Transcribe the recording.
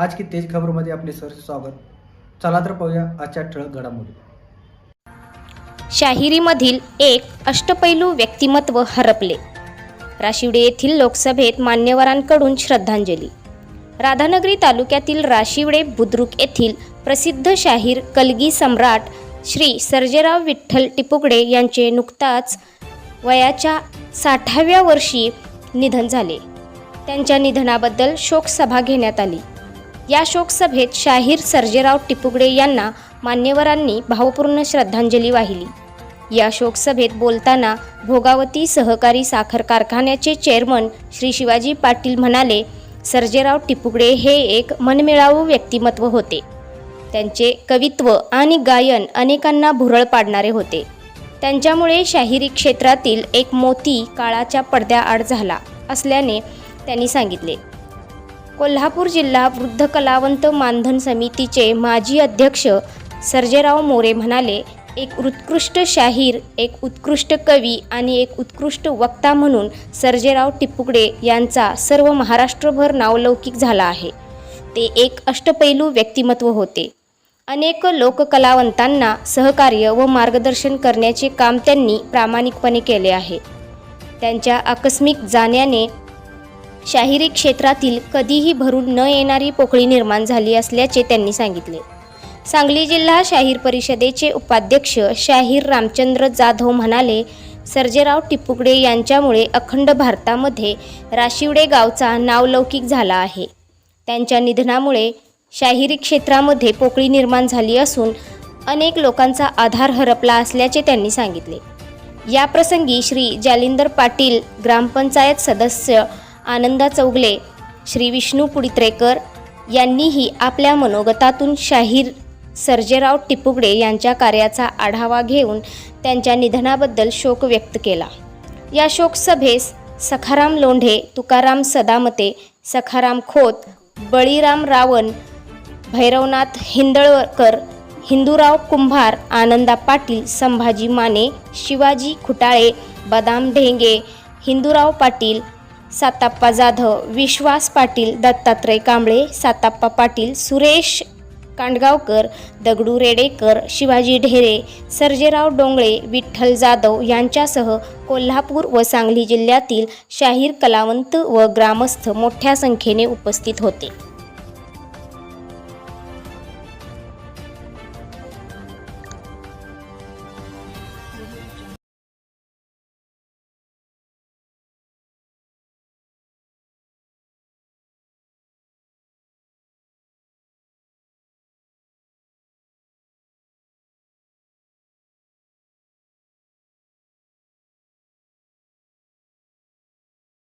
आज की तेज खबरमध्ये आपले सर स्वागत. चला तर पाहूया आजच्या ठळक घडामोडी. शाहिरीमधील एक अष्टपैलू व्यक्तिमत्व हरपले. राशिवडे येथील लोकसभेत मान्यवरांकडून श्रद्धांजली. राधानगरी तालुक्यातील राशिवडे बुद्रुक येथील प्रसिद्ध शाहीर कलगी सम्राट श्री सर्जेराव विठ्ठल टिपुगडे यांचे नुकताच वयाच्या साठाव्या वर्षी निधन झाले. त्यांच्या निधनाबद्दल शोकसभा घेण्यात आली. या शोकसभेत शाहीर सर्जेराव टिपुगडे यांना मान्यवरांनी भावपूर्ण श्रद्धांजली वाहिली. या शोकसभेत बोलताना भोगावती सहकारी साखर कारखान्याचे चेअरमन श्री शिवाजी पाटील म्हणाले सर्जेराव टिपुगडे हे एक मनमिळावू व्यक्तिमत्व होते. त्यांचे कवित्व आणि गायन अनेकांना भुरळ पाडणारे होते. त्यांच्यामुळे शाहिरी क्षेत्रातील एक मोती काळाच्या पडद्याआड झाला असल्याने त्यांनी सांगितले. कोल्हापूर जिल्हा वृद्ध कलावंत मानधन समितीचे माजी अध्यक्ष सर्जेराव मोरे म्हणाले एक उत्कृष्ट शाहीर एक उत्कृष्ट कवी आणि एक उत्कृष्ट वक्ता म्हणून सर्जेराव टिपुकडे यांचा सर्व महाराष्ट्रभर नावलौकिक झाला आहे. ते एक अष्टपैलू व्यक्तिमत्व होते. अनेक लोककलावंतांना सहकार्य व मार्गदर्शन करण्याचे काम त्यांनी प्रामाणिकपणे केले आहे. त्यांच्या आकस्मिक जाण्याने शाहिरी क्षेत्रातील कधीही भरून न येणारी पोकळी निर्माण झाली असल्याचे त्यांनी सांगितले. सांगली जिल्हा शाहीर परिषदेचे उपाध्यक्ष शाहीर रामचंद्र जाधव म्हणाले सर्जेराव टिपुगडे यांच्यामुळे अखंड भारतामध्ये राशिवडे गावचा नावलौकिक झाला आहे. त्यांच्या निधनामुळे शाहिरी क्षेत्रामध्ये पोकळी निर्माण झाली असून अनेक लोकांचा आधार हरपला असल्याचे त्यांनी सांगितले. याप्रसंगी श्री जालिंदर पाटील ग्रामपंचायत सदस्य आनंदा चौगले श्री विष्णू पुडित्रेकर यांनीही आपल्या मनोगतातून शाहीर सर्जेराव टिपुगडे यांच्या कार्याचा आढावा घेऊन त्यांच्या निधनाबद्दल शोक व्यक्त केला. या शोकसभेस सखाराम लोंढे तुकाराम सदामते सखाराम खोत बळीराम रावण भैरवनाथ हिंदळकर हिंदूराव कुंभार आनंदा पाटील संभाजी माने शिवाजी खुटाळे बदाम ढेंगे हिंदूराव पाटील साताप्पा जाधव विश्वास पाटील दत्तात्रय कांबळे साताप्पा पाटील सुरेश कांडगावकर दगडू रेडेकर शिवाजी ढेरे सर्जेराव डोंगळे विठ्ठल जाधव यांच्यासह कोल्हापूर व सांगली जिल्ह्यातील शाहीर कलावंत व ग्रामस्थ मोठ्या संख्येने उपस्थित होते.